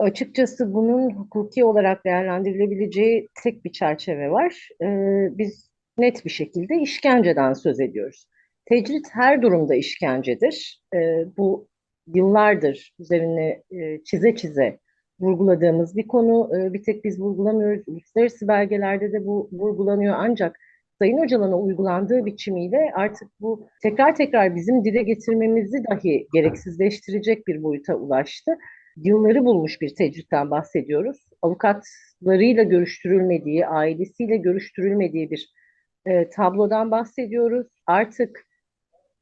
Açıkçası bunun hukuki olarak değerlendirilebileceği tek bir çerçeve var. Ee, biz net bir şekilde işkenceden söz ediyoruz. Tecrit her durumda işkencedir. Ee, bu yıllardır üzerine e, çize çize vurguladığımız bir konu. Ee, bir tek biz vurgulamıyoruz. Uluslararası belgelerde de bu vurgulanıyor. Ancak Sayın Öcalan'a uygulandığı biçimiyle artık bu tekrar tekrar bizim dile getirmemizi dahi gereksizleştirecek bir boyuta ulaştı yılları bulmuş bir tecritten bahsediyoruz. Avukatlarıyla görüştürülmediği, ailesiyle görüştürülmediği bir e, tablodan bahsediyoruz. Artık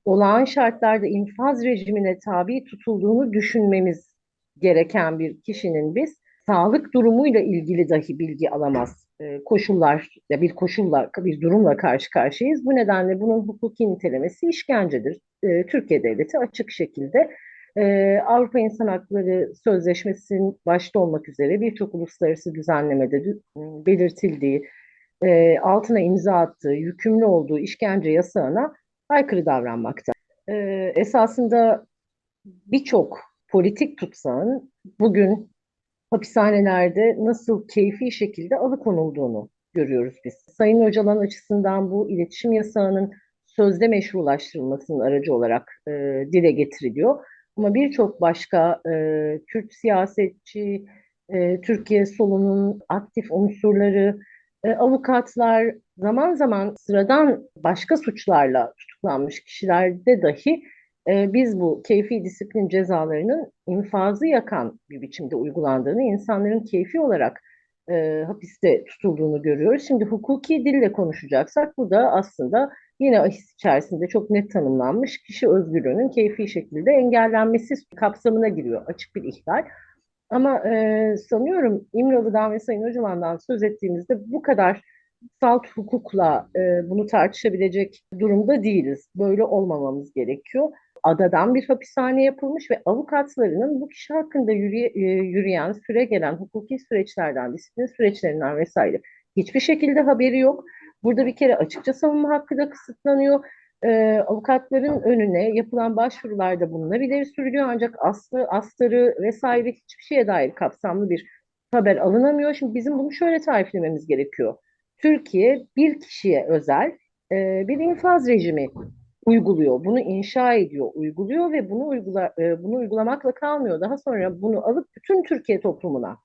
olağan şartlarda infaz rejimine tabi tutulduğunu düşünmemiz gereken bir kişinin biz sağlık durumuyla ilgili dahi bilgi alamaz e, koşullar ya bir koşulla bir durumla karşı karşıyayız. Bu nedenle bunun hukuki nitelemesi işkencedir. E, Türkiye devleti açık şekilde ee, Avrupa İnsan Hakları Sözleşmesi'nin başta olmak üzere birçok uluslararası düzenlemede belirtildiği, e, altına imza attığı, yükümlü olduğu işkence yasağına aykırı davranmakta. Ee, esasında birçok politik tutsağın bugün hapishanelerde nasıl keyfi şekilde alıkonulduğunu görüyoruz biz. Sayın Öcalan açısından bu iletişim yasağının sözde meşrulaştırılmasının aracı olarak e, dile getiriliyor. Ama birçok başka e, Kürt siyasetçi, e, Türkiye solunun aktif unsurları, e, avukatlar, zaman zaman sıradan başka suçlarla tutuklanmış kişilerde dahi e, biz bu keyfi disiplin cezalarının infazı yakan bir biçimde uygulandığını, insanların keyfi olarak e, hapiste tutulduğunu görüyoruz. Şimdi hukuki dille konuşacaksak bu da aslında yine ahis içerisinde çok net tanımlanmış kişi özgürlüğünün keyfi şekilde engellenmesi kapsamına giriyor. Açık bir ihlal. Ama e, sanıyorum İmralı'dan ve Sayın Öcalan'dan söz ettiğimizde bu kadar salt hukukla e, bunu tartışabilecek durumda değiliz. Böyle olmamamız gerekiyor. Adadan bir hapishane yapılmış ve avukatlarının bu kişi hakkında yürüye, e, yürüyen, süre gelen hukuki süreçlerden, disiplin süreçlerinden vesaire hiçbir şekilde haberi yok. Burada bir kere açıkça savunma hakkı da kısıtlanıyor. E, avukatların önüne yapılan başvurularda bunlar ileri sürülüyor ancak aslı, astarı vesaire hiçbir şeye dair kapsamlı bir haber alınamıyor. Şimdi bizim bunu şöyle tariflememiz gerekiyor. Türkiye bir kişiye özel e, bir infaz rejimi uyguluyor. Bunu inşa ediyor, uyguluyor ve bunu uygula, e, bunu uygulamakla kalmıyor. Daha sonra bunu alıp bütün Türkiye toplumuna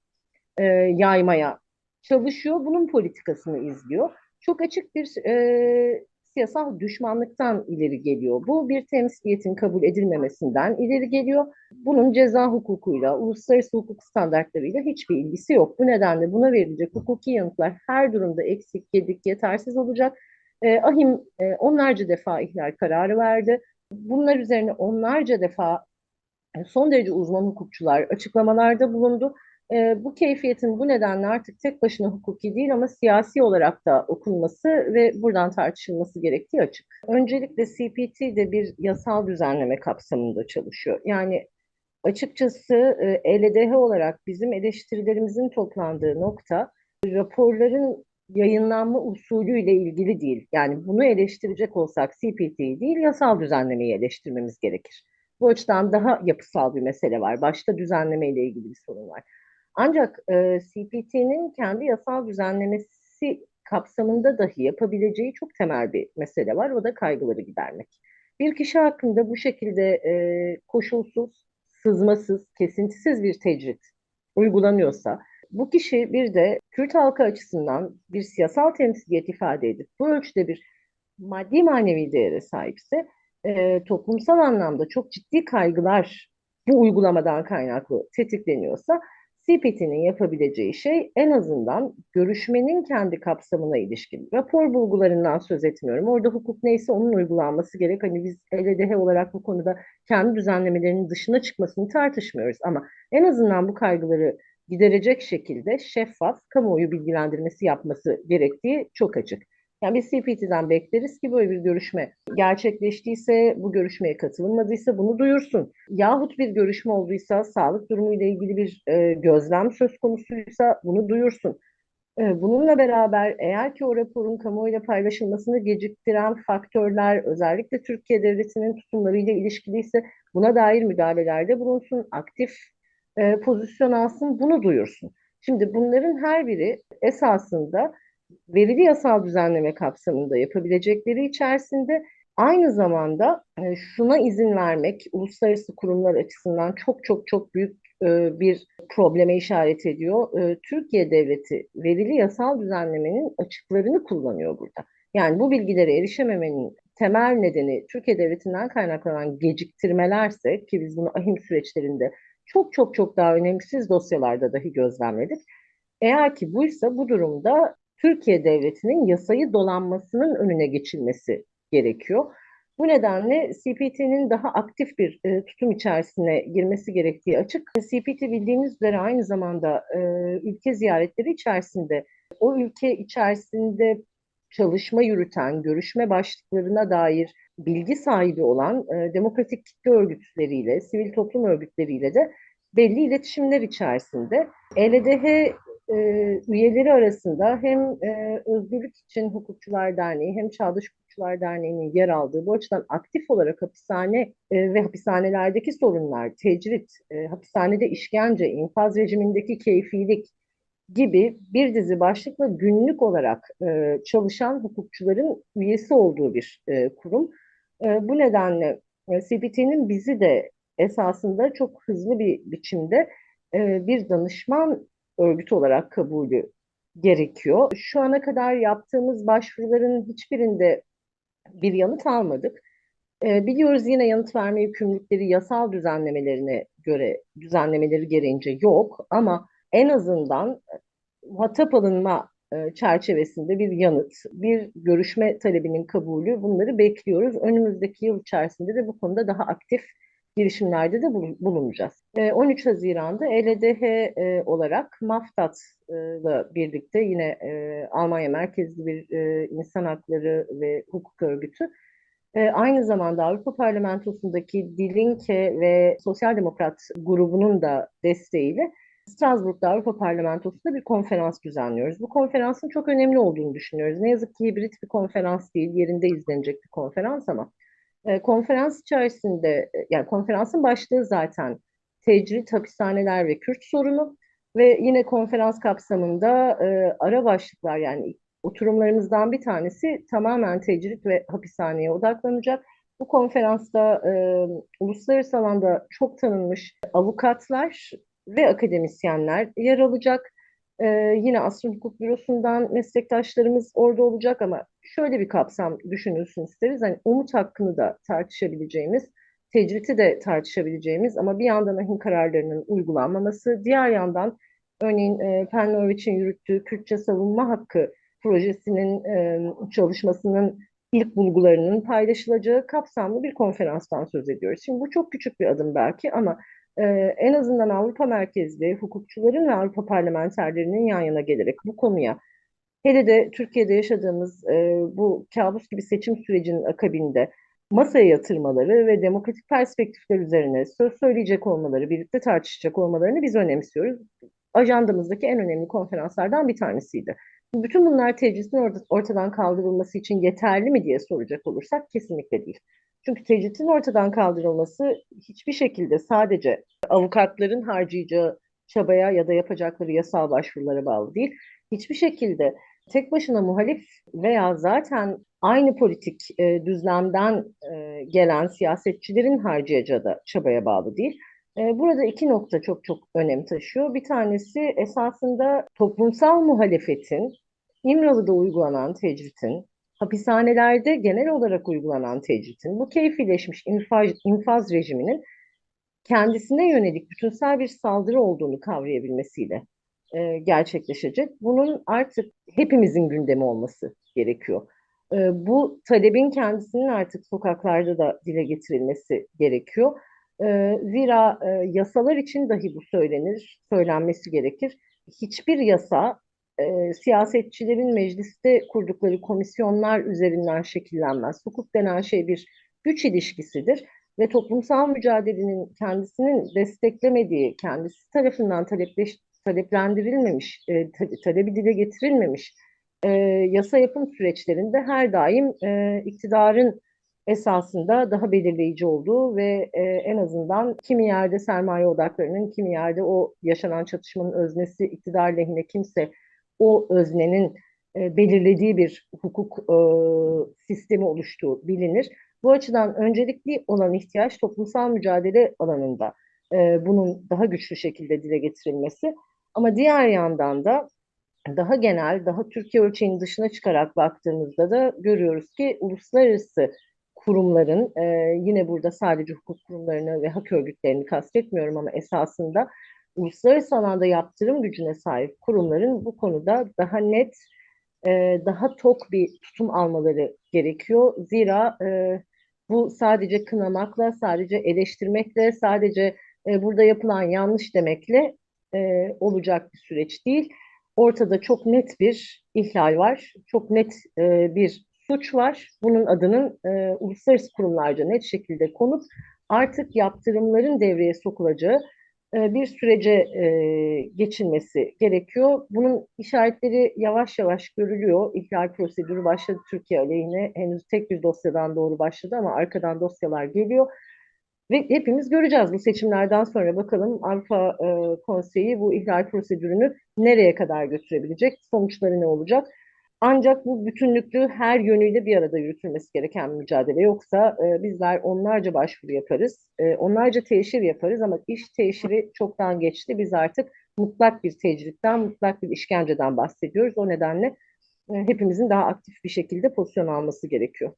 e, yaymaya çalışıyor. Bunun politikasını izliyor çok açık bir e, siyasal düşmanlıktan ileri geliyor. Bu bir temsiliyetin kabul edilmemesinden ileri geliyor. Bunun ceza hukukuyla, uluslararası hukuk standartlarıyla hiçbir ilgisi yok. Bu nedenle buna verilecek hukuki yanıtlar her durumda eksik, gedik, yetersiz olacak. E, Ahim e, onlarca defa ihlal kararı verdi. Bunlar üzerine onlarca defa son derece uzman hukukçular açıklamalarda bulundu. E, bu keyfiyetin bu nedenle artık tek başına hukuki değil ama siyasi olarak da okunması ve buradan tartışılması gerektiği açık. Öncelikle CPT de bir yasal düzenleme kapsamında çalışıyor. Yani açıkçası e, ELDH olarak bizim eleştirilerimizin toplandığı nokta raporların yayınlanma usulüyle ilgili değil. Yani bunu eleştirecek olsak CPT'yi değil yasal düzenlemeyi eleştirmemiz gerekir. Bu açıdan daha yapısal bir mesele var. Başta düzenleme ile ilgili bir sorun var. Ancak e, CPT'nin kendi yasal düzenlemesi kapsamında dahi yapabileceği çok temel bir mesele var. O da kaygıları gidermek. Bir kişi hakkında bu şekilde e, koşulsuz, sızmasız, kesintisiz bir tecrit uygulanıyorsa, bu kişi bir de Kürt halkı açısından bir siyasal temsiliyet ifade edip bu ölçüde bir maddi manevi değere sahipse e, toplumsal anlamda çok ciddi kaygılar bu uygulamadan kaynaklı tetikleniyorsa CPT'nin yapabileceği şey en azından görüşmenin kendi kapsamına ilişkin. Rapor bulgularından söz etmiyorum. Orada hukuk neyse onun uygulanması gerek. Hani biz LDH olarak bu konuda kendi düzenlemelerinin dışına çıkmasını tartışmıyoruz. Ama en azından bu kaygıları giderecek şekilde şeffaf kamuoyu bilgilendirmesi yapması gerektiği çok açık. Yani biz CPT'den bekleriz ki böyle bir görüşme gerçekleştiyse, bu görüşmeye katılınmadıysa bunu duyursun. Yahut bir görüşme olduysa, sağlık durumuyla ilgili bir e, gözlem söz konusuysa bunu duyursun. E, bununla beraber eğer ki o raporun kamuoyuyla paylaşılmasını geciktiren faktörler özellikle Türkiye Devleti'nin tutumlarıyla ilişkiliyse buna dair müdahalelerde bulunsun, aktif e, pozisyon alsın, bunu duyursun. Şimdi bunların her biri esasında verili yasal düzenleme kapsamında yapabilecekleri içerisinde aynı zamanda e, şuna izin vermek uluslararası kurumlar açısından çok çok çok büyük e, bir probleme işaret ediyor. E, Türkiye devleti verili yasal düzenlemenin açıklarını kullanıyor burada. Yani bu bilgilere erişememenin temel nedeni Türkiye devletinden kaynaklanan geciktirmelerse ki biz bunu ahim süreçlerinde çok çok çok daha önemsiz dosyalarda dahi gözlemledik. Eğer ki buysa bu durumda Türkiye devletinin yasayı dolanmasının önüne geçilmesi gerekiyor. Bu nedenle CPT'nin daha aktif bir e, tutum içerisine girmesi gerektiği açık. CPT bildiğiniz üzere aynı zamanda e, ülke ziyaretleri içerisinde o ülke içerisinde çalışma yürüten, görüşme başlıklarına dair bilgi sahibi olan e, demokratik kitle örgütleriyle, sivil toplum örgütleriyle de belli iletişimler içerisinde. ELDH e, üyeleri arasında hem e, Özgürlük İçin Hukukçular Derneği hem Çağdaş Hukukçular Derneği'nin yer aldığı bu açıdan aktif olarak hapishane e, ve hapishanelerdeki sorunlar, tecrit, e, hapishanede işkence, infaz rejimindeki keyfilik gibi bir dizi başlıkla günlük olarak e, çalışan hukukçuların üyesi olduğu bir e, kurum. E, bu nedenle e, CPT'nin bizi de esasında çok hızlı bir biçimde e, bir danışman örgüt olarak kabulü gerekiyor. Şu ana kadar yaptığımız başvuruların hiçbirinde bir yanıt almadık. E, biliyoruz yine yanıt verme yükümlülükleri yasal düzenlemelerine göre düzenlemeleri gereğince yok ama en azından muhatap alınma e, çerçevesinde bir yanıt, bir görüşme talebinin kabulü bunları bekliyoruz. Önümüzdeki yıl içerisinde de bu konuda daha aktif girişimlerde de bulunacağız. 13 Haziran'da ELDH olarak MAFTAT'la birlikte yine Almanya merkezli bir insan hakları ve hukuk örgütü aynı zamanda Avrupa Parlamentosu'ndaki Dilinke ve Sosyal Demokrat grubunun da desteğiyle Strasbourg'da Avrupa Parlamentosu'nda bir konferans düzenliyoruz. Bu konferansın çok önemli olduğunu düşünüyoruz. Ne yazık ki hibrit bir konferans değil, yerinde izlenecek bir konferans ama e, konferans içerisinde, e, yani konferansın başlığı zaten tecrit, hapishaneler ve Kürt sorunu ve yine konferans kapsamında e, ara başlıklar yani oturumlarımızdan bir tanesi tamamen tecrit ve hapishaneye odaklanacak. Bu konferansta e, uluslararası alanda çok tanınmış avukatlar ve akademisyenler yer alacak. Ee, yine Asrın Hukuk Bürosu'ndan meslektaşlarımız orada olacak ama şöyle bir kapsam düşünülsün isteriz. Hani umut hakkını da tartışabileceğimiz, tecriti de tartışabileceğimiz ama bir yandan ahim kararlarının uygulanmaması, diğer yandan örneğin e, Penlovich'in yürüttüğü Kürtçe savunma hakkı projesinin e, çalışmasının ilk bulgularının paylaşılacağı kapsamlı bir konferanstan söz ediyoruz. Şimdi bu çok küçük bir adım belki ama e, en azından Avrupa merkezli hukukçuların ve Avrupa parlamenterlerinin yan yana gelerek bu konuya hele de Türkiye'de yaşadığımız e, bu kabus gibi seçim sürecinin akabinde masaya yatırmaları ve demokratik perspektifler üzerine söz söyleyecek olmaları, birlikte tartışacak olmalarını biz önemsiyoruz. Ajandamızdaki en önemli konferanslardan bir tanesiydi. Bütün bunlar tecritin ortadan kaldırılması için yeterli mi diye soracak olursak kesinlikle değil. Çünkü tecritin ortadan kaldırılması hiçbir şekilde sadece avukatların harcayacağı çabaya ya da yapacakları yasal başvurulara bağlı değil. Hiçbir şekilde tek başına muhalif veya zaten aynı politik e, düzlemden e, gelen siyasetçilerin harcayacağı da çabaya bağlı değil. E, burada iki nokta çok çok önem taşıyor. Bir tanesi esasında toplumsal muhalefetin İmralı'da uygulanan tecritin hapishanelerde genel olarak uygulanan tecritin, bu keyfileşmiş infaz, infaz rejiminin kendisine yönelik bütünsel bir saldırı olduğunu kavrayabilmesiyle e, gerçekleşecek. Bunun artık hepimizin gündemi olması gerekiyor. E, bu talebin kendisinin artık sokaklarda da dile getirilmesi gerekiyor. E, zira e, yasalar için dahi bu söylenir, söylenmesi gerekir. Hiçbir yasa e, siyasetçilerin mecliste kurdukları komisyonlar üzerinden şekillenmez. Hukuk denen şey bir güç ilişkisidir ve toplumsal mücadelenin kendisinin desteklemediği, kendisi tarafından talepleş, taleplendirilmemiş, e, talebi dile getirilmemiş e, yasa yapım süreçlerinde her daim e, iktidarın esasında daha belirleyici olduğu ve e, en azından kimi yerde sermaye odaklarının, kimi yerde o yaşanan çatışmanın öznesi iktidar lehine kimse o öznenin e, belirlediği bir hukuk e, sistemi oluştuğu bilinir. Bu açıdan öncelikli olan ihtiyaç toplumsal mücadele alanında e, bunun daha güçlü şekilde dile getirilmesi. Ama diğer yandan da daha genel, daha Türkiye ölçeğinin dışına çıkarak baktığımızda da görüyoruz ki uluslararası kurumların, e, yine burada sadece hukuk kurumlarını ve hak örgütlerini kastetmiyorum ama esasında uluslararası alanda yaptırım gücüne sahip kurumların bu konuda daha net, e, daha tok bir tutum almaları gerekiyor. Zira e, bu sadece kınamakla, sadece eleştirmekle, sadece e, burada yapılan yanlış demekle e, olacak bir süreç değil. Ortada çok net bir ihlal var, çok net e, bir suç var. Bunun adının e, uluslararası kurumlarca net şekilde konup artık yaptırımların devreye sokulacağı bir sürece e, geçilmesi gerekiyor. Bunun işaretleri yavaş yavaş görülüyor. İhlal prosedürü başladı Türkiye aleyhine. Henüz tek bir dosyadan doğru başladı ama arkadan dosyalar geliyor. Ve hepimiz göreceğiz bu seçimlerden sonra bakalım Avrupa e, Konseyi bu ihlal prosedürünü nereye kadar götürebilecek, sonuçları ne olacak? Ancak bu bütünlüklü her yönüyle bir arada yürütülmesi gereken mücadele. Yoksa e, bizler onlarca başvuru yaparız, e, onlarca teşhir yaparız ama iş teşhiri çoktan geçti. Biz artık mutlak bir tecritten, mutlak bir işkenceden bahsediyoruz. O nedenle e, hepimizin daha aktif bir şekilde pozisyon alması gerekiyor.